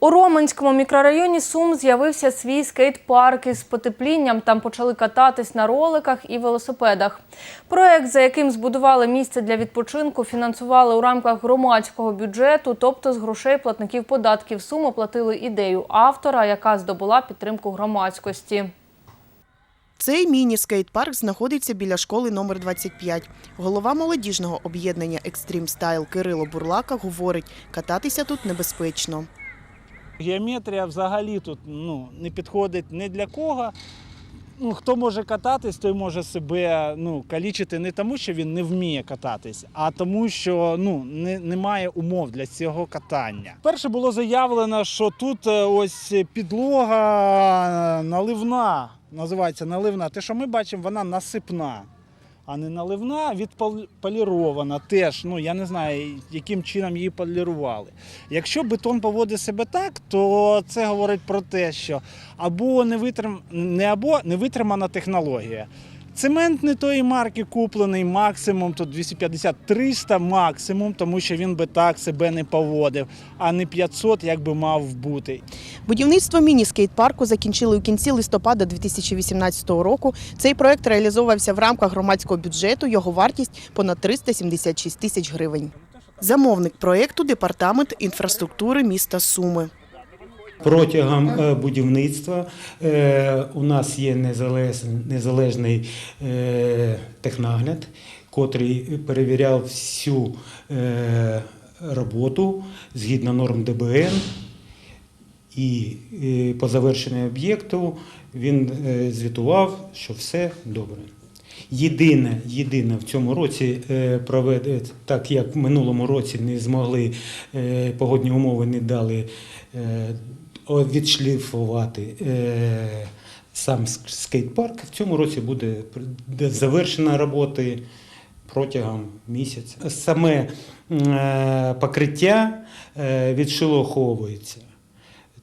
У Роменському мікрорайоні Сум з'явився свій скейт-парк із потеплінням. Там почали кататись на роликах і велосипедах. Проект, за яким збудували місце для відпочинку, фінансували у рамках громадського бюджету, тобто з грошей платників податків. Сум оплатили ідею автора, яка здобула підтримку громадськості. Цей міні-скейт-парк знаходиться біля школи номер 25. Голова молодіжного об'єднання Екстрім Стайл Кирило Бурлака говорить, кататися тут небезпечно. Геометрія взагалі тут ну, не підходить ні для кого. Ну, хто може кататись, той може себе ну, калічити не тому, що він не вміє кататись, а тому, що ну, не, немає умов для цього катання. Перше було заявлено, що тут е, ось підлога наливна, називається наливна. Те, що ми бачимо, вона насипна. А не наливна, відполірована теж. Ну я не знаю, яким чином її полірували. Якщо бетон поводить себе так, то це говорить про те, що або не витрим... не або не витримана технологія. Цемент не тої марки куплений максимум, тут 250-300 максимум, тому що він би так себе не поводив, а не 500, як би мав бути. Будівництво міні-скейт-парку закінчили у кінці листопада 2018 року. Цей проект реалізовувався в рамках громадського бюджету. Його вартість понад 376 тисяч гривень. Замовник проекту департамент інфраструктури міста Суми. Протягом е, будівництва е, у нас є незалежний, е, технагляд, котрий перевіряв всю роботу згідно норм ДБН. І по завершенню об'єкту він звітував, що все добре. Єдине, єдине в цьому році проведе, так як в минулому році не змогли погодні умови не дали відшліфувати е, сам ск- скейт-парк. В цьому році буде завершена роботи протягом місяця. Саме е, покриття е, відшелоховується.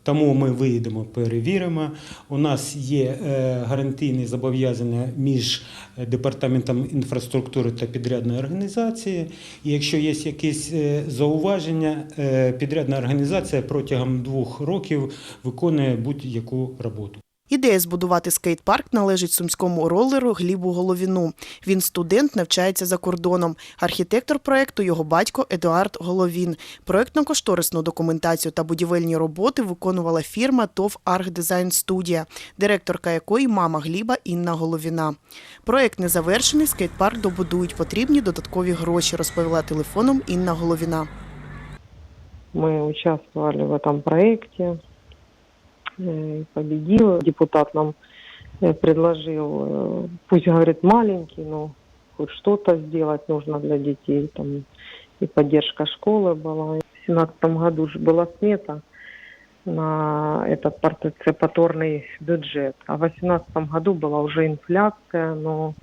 Тому ми виїдемо, перевіримо. У нас є е, гарантійні зобов'язання між департаментом інфраструктури та підрядної організації. І якщо є якісь е, зауваження, е, підрядна організація протягом двох років виконує будь-яку роботу. Ідея збудувати скейт-парк належить сумському ролеру Глібу Головіну. Він студент, навчається за кордоном. Архітектор проекту його батько Едуард Головін. Проектно-кошторисну документацію та будівельні роботи виконувала фірма ТОВ «Архдизайн Студія», директорка якої мама Гліба Інна Головіна. Проект не завершений, скейт-парк добудують. Потрібні додаткові гроші, розповіла телефоном Інна Головіна. Мы участвовали в этом проекте, э, и Победил. Депутат нам предложил, пусть, говорит, маленький, но хоть что-то сделать нужно для детей. Там и поддержка школы была. В 2017 году же была смета на этот партиципаторный бюджет. А в 2018 году была уже инфляция, но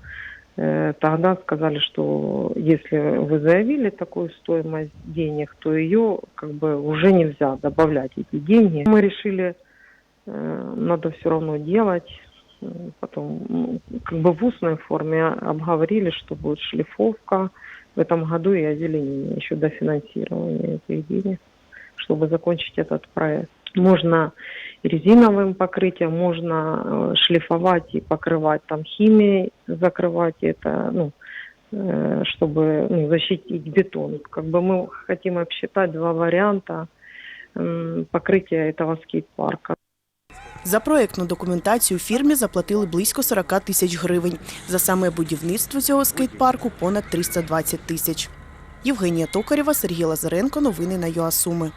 э, тогда сказали, что если вы заявили такую стоимость денег, то ее как бы уже нельзя добавлять эти деньги. Мы решили, надо все равно делать. Потом как бы в устной форме обговорили, что будет шлифовка в этом году и озеленение еще до финансирования этих денег, чтобы закончить этот проект. Можно резиновым покрытием, можно э, шлифовать и покрывать там химией, закрывать это, ну, э, чтобы ну, защитить бетон. Как бы мы хотим обсчитать два варианта покрытия этого скейт-парка. За проєктну документацію фірмі заплатили близько 40 тисяч гривень. За саме будівництво цього скейт-парку понад 320 тисяч. Євгенія Токарєва, Сергій Лазаренко. Новини на ЮАСуми.